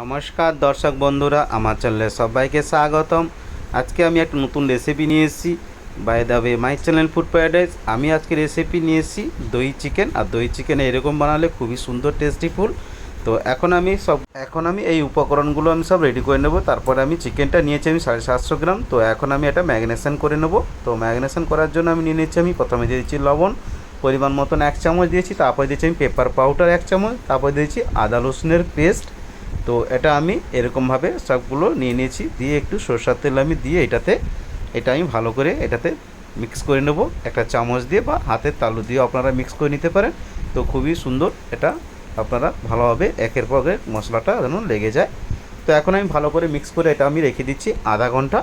নমস্কার, দর্শক বন্ধুরা, আমার চ্যানেলে সবাইকে স্বাগতম। আজকে আমি একটা নতুন রেসিপি নিয়ে এসেছি। By the way my channel food paradise আমি আজকে রেসিপি নিয়ে এসেছি দই চিকেন আর দই চিকেন এরকম বানালে খুবই সুন্দর টেস্টি ফুল তো এখন আমি সব, এখন আমি এই উপকরণগুলো আমি সব রেডি করে নেব। তারপরে আমি চিকেনটা নিয়েছি আমি সাড়ে সাতশো গ্রাম। তো এখন আমি এটা ম্যাগনেশন করে নেব। তো ম্যাগনেশন করার জন্য আমি নিয়ে নিচ্ছি আমি প্রথমে দিয়ে দিচ্ছি লবণ। পরিমাণ মতন এক চামচ দিয়েছি। তারপরে দিয়েছি আমি পেপার পাউডার এক চামচ। তারপরে দিয়েছি আদা রসুনের পেস্ট তো এটা আমি এরকমভাবে সবগুলো নিয়ে নিয়েছি। দিয়ে একটু সরষার তেল আমি দিয়ে এটাতে, এটা আমি ভালো করে এটাতে মিক্স করে নেব। একটা চামচ দিয়ে বা হাতের তালু দিয়ে আপনারা মিক্স করে নিতে পারেন। তো খুবই সুন্দর এটা আপনারা ভালোভাবে একের পর এক মশলাটা যেন লেগে যায়। তো এখন আমি ভালো করে মিক্স করে এটা আমি রেখে দিচ্ছি আধা ঘণ্টা।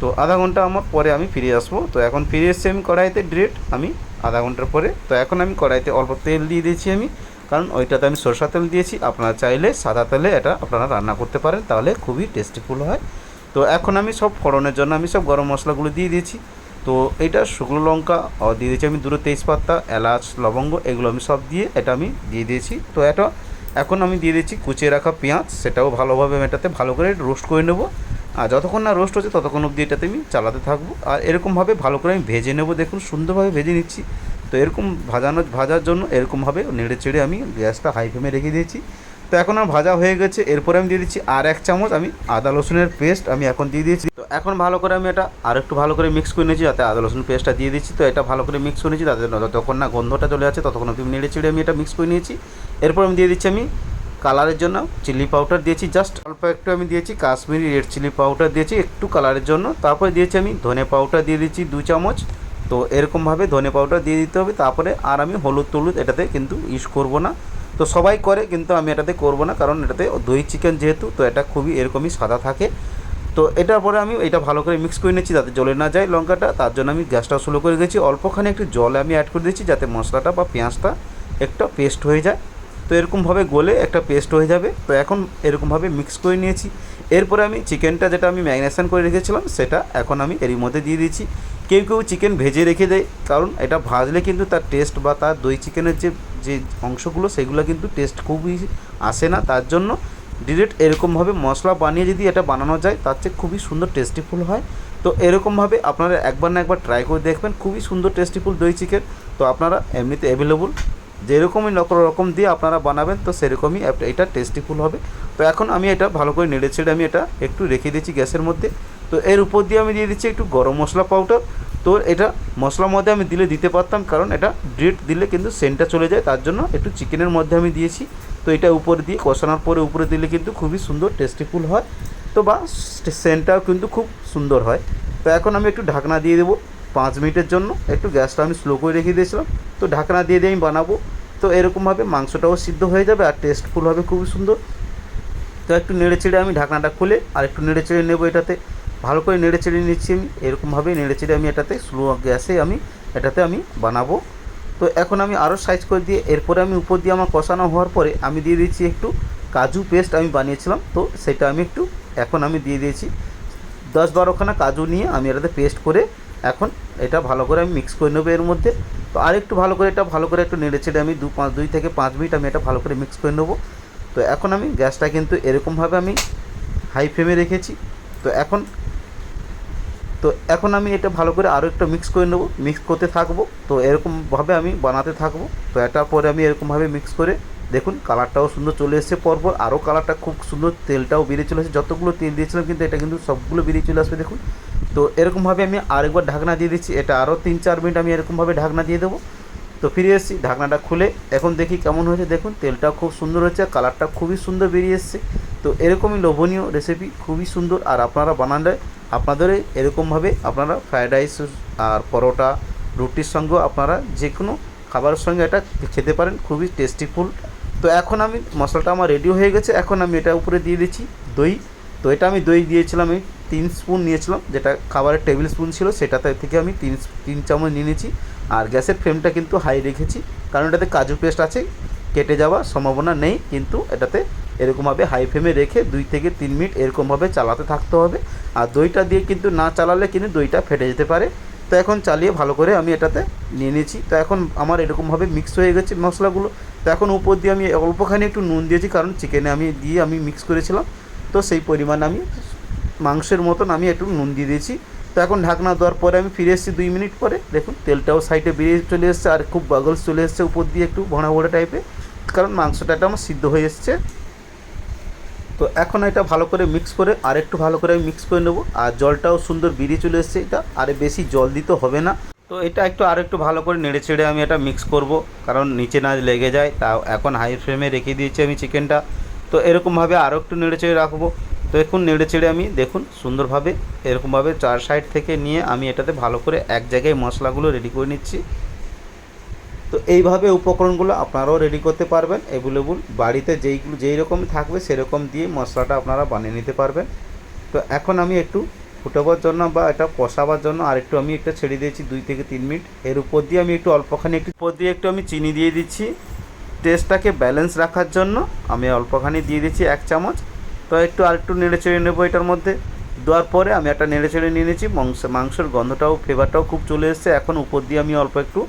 তো আধা ঘণ্টা আমার পরে আমি ফিরে আসব। তো এখন ফিরে এসেছি আমি কড়াইতে ডিরেক্ট আমি আধা ঘণ্টার পরে। তো এখন আমি কড়াইতে অল্প তেল দিয়ে দিয়েছি আমি। কারণ ওইটাতে আমি সরষা তেল দিয়েছি। আপনারা চাইলে সাদা তেলে এটা আপনারা রান্না করতে পারেন, তাহলে খুবই টেস্টিফুল হয়। তো এখন আমি সব ফোড়নের জন্য আমি সব গরম মশলাগুলো দিয়ে দিয়েছি। তো এটা শুকনো লঙ্কা দিয়ে দিয়েছি আমি দুটো তেজপাতা, এলাচ, লবঙ্গ, এগুলো আমি সব দিয়ে এটা আমি দিয়ে দিয়েছি। তো এটা এখন আমি দিয়ে দিচ্ছি কুচিয়ে রাখা পেঁয়াজ, সেটাও ভালোভাবে আমি এটাতে ভালো করে রোস্ট করে নেব। আর যতক্ষণ না রোস্ট হচ্ছে ততক্ষণ অবধি এটাতে আমি চালাতে থাকব। আর এরকমভাবে ভালো করে আমি ভেজে নেব। দেখুন সুন্দরভাবে ভেজে নিচ্ছি। তো এরকম ভাজানো, ভাজার জন্য এরকমভাবে নেড়ে চেড়ে আমি গ্যাসটা হাই ফ্লেমে রেখে দিয়েছি। তো এখন আমার ভাজা হয়ে গেছে, এরপরে আমি দিয়ে দিচ্ছি আর এক চামচ আমি আদা রসুনের পেস্ট আমি এখন দিয়ে দিয়েছি। তো এখন ভালো করে আমি এটা আর একটু ভালো করে মিক্স করে নিয়েছি, যাতে আদা রসুন পেস্টটা দিয়ে দিচ্ছি। তো এটা ভালো করে মিক্স করে নিয়েছি তাতে যতক্ষণ না গন্ধটা চলে যাচ্ছে ততক্ষণ অবধি নেড়ে চেড়ে আমি এটা মিক্স করে নিয়েছি। এরপর আমি দিয়ে দিচ্ছি আমি কালারের জন্য চিলি পাউডার দিয়েছি জাস্ট অল্প একটু আমি দিয়েছি কাশ্মীরি রেড চিলি পাউডার দিয়েছি, একটু কালারের জন্য। তারপরে দিয়েছি আমি ধনে পাউডার দিয়ে দিচ্ছি দু চামচ। তো এরকমভাবে ধনে পাউডার দিয়ে দিতে হবে, তারপরে আর আমি হলুদ টলুদ এটাতে কিন্তু ইউজ করব না। তো সবাই করে, কিন্তু আমি এটাতে করব না, কারণ এটাতে দই চিকেন যেহেতু, তো এটা খুবই এরকমই সাদা থাকে। তো এটার পরে আমি এটা ভালো করে মিক্স করে নিচ্ছি যাতে জলে না যায় লঙ্কাটা, তার জন্য আমি গ্যাসটা স্লো করে দিয়েছি। অল্পখানি একটু জল আমি অ্যাড করে দিয়েছি যাতে মশলাটা বা পেঁয়াজটা একটা পেস্ট হয়ে যায়। তো এরকমভাবে গলে একটা পেস্ট হয়ে যাবে। তো এখন এরকমভাবে মিক্স করে নিয়েছি। এরপরে আমি চিকেনটা যেটা আমি ম্যাগনেশন করে রেখেছিলাম, সেটা এখন আমি এরই মধ্যে দিয়ে দিয়েছি। কেউ কেউ চিকেন ভেজে রেখে দেয়, কারণ এটা ভাজলে কিন্তু তার টেস্ট বা তার দই চিকেনের যে যে অংশগুলো, সেগুলো কিন্তু টেস্ট খুবই আসে না। তার জন্য ডিরেক্ট এরকমভাবে মশলা বানিয়ে যদি এটা বানানো যায়, তার চেয়ে খুবই সুন্দর টেস্টিফুল হয়। তো এরকমভাবে আপনারা একবার না একবার ট্রাই করে দেখবেন, খুবই সুন্দর টেস্টিফুল দই চিকেন। তো আপনারা এমনিতে অ্যাভেলেবল যেরকমই রকম দিয়ে আপনারা বানাবেন, তো সেরকমই এটা টেস্টিফুল হবে। তো এখন আমি এটা ভালো করে নেড়ে ছেড়ে আমি এটা একটু রেখে দিচ্ছি গ্যাসের মধ্যে। তো এর উপর দিয়ে আমি দিয়ে দিচ্ছি একটু গরম মশলা পাউডার তো এটা মশলার মধ্যে আমি দিলে দিতে পারতাম, কারণ এটা ডিরেক্ট দিলে কিন্তু সেন্টটা চলে যায়, তার জন্য একটু চিকেনের মধ্যে আমি দিয়েছি। তো এটা উপরে দিয়ে কষানোর পরে উপরে দিলে কিন্তু খুবই সুন্দর টেস্টিফুল হয়। তো বা সেন্টটাও কিন্তু খুব সুন্দর হয়। তো এখন আমি একটু ঢাকনা দিয়ে দেবো। পাঁচ মিনিটের জন্য একটু গ্যাসটা আমি স্লো করে রেখে দিয়েছিলাম। তো ঢাকনা দিয়ে দিয়ে আমি বানাবো। তো এরকমভাবে মাংসটাও সিদ্ধ হয়ে যাবে আর টেস্টফুল হবে খুবই সুন্দর। তো একটু নেড়ে চেড়ে আমি ঢাকনাটা খুলে আর একটু নেড়ে চেড়ে নেব এটাতে। ভালো করে নেড়ে চেড়ে নিচ্ছি আমি। এরকমভাবেই নেড়ে চেড়ে আমি এটাতে স্লো গ্যাসে আমি এটাতে আমি বানাবো। তো এখন আমি আরও সাইজ করে দিয়ে এরপরে আমি উপর দিয়ে আমার কষানো হওয়ার পরে আমি দিয়ে দিচ্ছি একটু কাজু পেস্ট আমি বানিয়েছিলাম। তো সেটা আমি একটু এখন আমি দিয়ে দিয়েছি। দশ বারোখানা কাজু নিয়ে আমি এটাতে পেস্ট করে এখন এটা ভালো করে আমি মিক্স করে নেব এর মধ্যে। তো আর একটু ভালো করে এটা ভালো করে একটু নেড়ে চেড়ে আমি দু পাঁচ দুই থেকে পাঁচ মিনিট আমি এটা ভালো করে মিক্স করে নেব। তো এখন আমি গ্যাসটা কিন্তু এরকমভাবে আমি হাই ফ্লেমে রেখেছি। তো এখন তো এখন আমি এটা ভালো করে আরও একটু মিক্স করে নেব। মিক্স করতে থাকব। তো এরকমভাবে আমি বানাতে থাকব। তো এটার পরে আমি এরকমভাবে মিক্স করে দেখুন কালারটাও সুন্দর চলে এসেছে পরপর, আরও কালারটা খুব সুন্দর, তেলটাও বেরিয়ে চলে এসেছে, যতগুলো তেল দিয়েছিলাম কিন্তু এটা কিন্তু সবগুলো বেরিয়ে চলে আসবে, দেখুন। তো এরকমভাবে আমি আরেকবার ঢাকনা দিয়ে দিচ্ছি, এটা আরও তিন চার মিনিট আমি এরকমভাবে ঢাকনা দিয়ে দেবো। তো ফিরে এসেছি, ঢাকনাটা খুলে, এখন দেখি কেমন হয়েছে, দেখুন, তেলটাও খুব সুন্দর হয়েছে কালারটা খুবই সুন্দর বেরিয়ে এসছে। তো এরকমই লোভনীয় রেসিপি খুবই সুন্দর, আর আপনারা বানালে আপনাদের এরকমভাবে আপনারা ফ্রায়েড রাইস আর পরোটা, রুটির সঙ্গেও আপনারা যে কোনো খাবারের সঙ্গে এটা খেতে পারেন, খুবই টেস্টিফুল তো এখন আমি মশলাটা আমার রেডি হয়ে গেছে। এখন আমি এটা উপরে দিয়ে দিচ্ছি দই। তো এটা আমি দই দিয়েছিলাম, আমি তিন স্পুন নিয়েছিলাম, যেটা খাবারের টেবিল স্পুন ছিল, সেটাতে থেকে আমি তিন তিন চামচ নিয়ে নিয়েছি। আর গ্যাসের ফ্লেমটা কিন্তু হাই রেখেছি, কারণ এটাতে কাজু পেস্ট আছে, কেটে যাওয়ার সম্ভাবনা নেই, কিন্তু এটাতে এরকমভাবে হাই ফ্লেমে রেখে দুই থেকে তিন মিনিট এরকমভাবে চালাতে থাকতে হবে। আর দইটা দিয়ে কিন্তু না চালালে কিন্তু দইটা ফেটে যেতে পারে। তো এখন চালিয়ে ভালো করে আমি এটাতে নিয়ে নিয়েছি। তো এখন আমার এরকমভাবে মিক্স হয়ে গেছে মশলাগুলো। তো এখন উপর দিয়ে আমি অল্পখানি একটু নুন দিয়েছি, কারণ চিকেনে আমি দিয়ে আমি মিক্স করেছিলাম। তো সেই পরিমাণ আমি মাংসের মতন আমি একটু নুন দিয়ে দিয়েছি। তো এখন ঢাকনা দেওয়ার পরে আমি ফিরে এসেছি দুই মিনিট পরে। দেখুন, তেলটাও সাইডে বেরিয়ে চলে এসেছে আর খুব বাগলস চলে এসেছে উপর দিয়ে একটু ভোনা ভোড়া টাইপের কারণ মাংসটা একটা আমার সিদ্ধ হয়ে এসছে। তো এখন এটা ভালো করে মিক্স করে আর একটু ভালো করে আমি মিক্স করে নেব। আর জলটাও সুন্দর বেরিয়ে চলে এসছে এটা। আর বেশি জল দিতে হবে না। তো এটা একটু আর একটু ভালো করে নেড়ে চেড়ে আমি এটা মিক্স করব। কারণ নিচে না লেগে যায়, তা এখন হাই ফ্লেমে রেখে দিয়েছি আমি চিকেনটা তো এরকমভাবে আরও একটু নেড়ে চেড়ে রাখব। তো এখন নেড়ে চেড়ে আমি দেখুন সুন্দরভাবে এরকমভাবে চার সাইড থেকে নিয়ে আমি এটাতে ভালো করে এক জায়গায় মশলাগুলো রেডি করে নিচ্ছি। তো এইভাবে উপকরণগুলো আপনারাও রেডি করতে পারবেন। অ্যাভেলেবল বাড়িতে যেইগুলো যেই রকম থাকবে সেরকম দিয়ে মশলাটা আপনারা বানিয়ে নিতে পারবেন। তো এখন আমি একটু ফুটাবার জন্য বা এটা কষাবার জন্য আর একটু আমি একটা ছেড়ে দিয়েছি দুই থেকে তিন মিনিট। এর উপর দিয়ে আমি একটু অল্পখানি একটু উপর দিয়ে একটু আমি চিনি দিয়ে দিচ্ছি। টেস্টটাকে ব্যালেন্স রাখার জন্য আমি অল্পখানি দিয়ে দিচ্ছি এক চামচ। তো একটু আর একটু নেড়ে চেড়ে নেব এটার মধ্যে। দেওয়ার পরে আমি একটা নেড়ে চেড়ে নিয়ে নিয়েছি। মাংস মাংসের গন্ধটাও ফ্লেভারটাও খুব চলে এসেছে। এখন উপর দিয়ে আমি অল্প একটু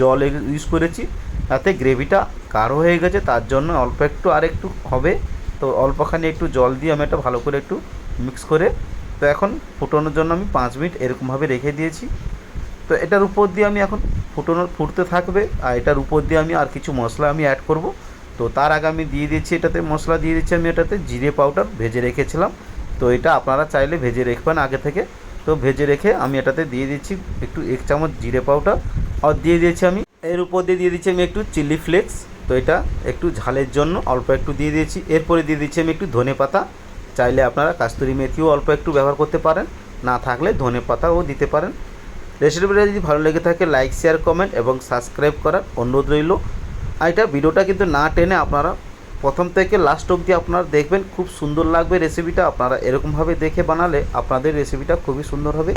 জল ইউজ করেছি। তাতে গ্রেভিটা গাঢ় হয়ে গেছে, তার জন্য অল্প একটু আর একটু হবে। তো অল্পখানি একটু জল দিয়ে আমি এটা ভালো করে একটু মিক্স করে তো এখন ফুটানোর জন্য আমি পাঁচ মিনিট এরকমভাবে রেখে দিয়েছি। তো এটার উপর দিয়ে আমি এখন ফুটানো, ফুটতে থাকবে। আর এটার উপর দিয়ে আমি আর কিছু মশলা আমি অ্যাড করব। তো তার আগে আমি দিয়ে দিচ্ছি এটাতে মশলা, দিয়ে দিচ্ছি আমি এটাতে জিরে পাউডার ভেজে রেখেছিলাম। তো এটা আপনারা চাইলে ভেজে রাখবেন আগে থেকে। তো ভেজে রেখে আমি এটাতে দিয়ে দিচ্ছি একটু এক চামচ জিরে পাউডার আর দিয়ে দিয়েছি আমি, এর উপর দিয়ে দিয়ে দিচ্ছি আমি একটু চিলি ফ্লেক্স তো এটা একটু ঝালের জন্য অল্প একটু দিয়ে দিয়েছি। এরপরে দিয়ে দিচ্ছি আমি একটু ধনে পাতা। চাইলে আপনারা কাস্তুরি মেথিও অল্প একটু ব্যবহার করতে পারেন, না থাকলে ধনে পাতাও দিতে পারেন। রেসিপিটা যদি ভালো লেগে থাকে, লাইক, শেয়ার, কমেন্ট এবং সাবস্ক্রাইব করার অনুরোধ রইল। আর এটা ভিডিওটা কিন্তু না টেনে আপনারা প্রথম থেকে লাস্ট অবধি আপনারা দেখবেন, খুব সুন্দর লাগবে রেসিপিটা। আপনারা এরকমভাবে দেখে বানালে আপনাদের রেসিপিটা খুবই সুন্দর হবে।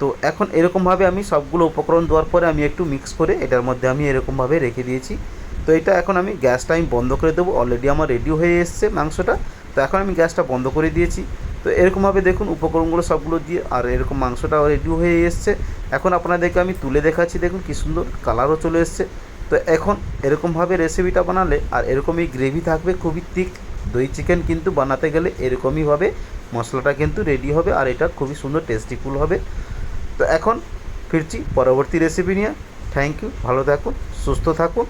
তো এখন এরকমভাবে আমি সবগুলো উপকরণ দেওয়ার পরে আমি একটু মিক্স করে এটার মধ্যে আমি এরকমভাবে রেখে দিয়েছি। তো এটা এখন আমি গ্যাসটা আমি বন্ধ করে দেবো। অলরেডি আমার রেডি হয়ে এসছে মাংসটা। তো এখন আমি গ্যাসটা বন্ধ করে দিয়েছি। তো এরকমভাবে দেখুন উপকরণগুলো সবগুলো দিয়ে আর এরকম মাংসটা রেডি হয়ে এসছে। এখন আপনাদেরকে আমি তুলে দেখাচ্ছি, দেখুন কী সুন্দর কালারও চলে এসছে। তো এখন এরকমভাবে রেসিপিটা বানালে আর এরকমই গ্রেভি থাকবে, খুবই তিক দই চিকেন কিন্তু বানাতে গেলে এরকমইভাবে মশলাটা কিন্তু রেডি হবে আর এটা খুবই সুন্দর টেস্টিফুল হবে। তো এখন ফিরছি পরবর্তী রেসিপি নিয়ে। থ্যাংক ইউ ভালো থাকুন, সুস্থ থাকুন।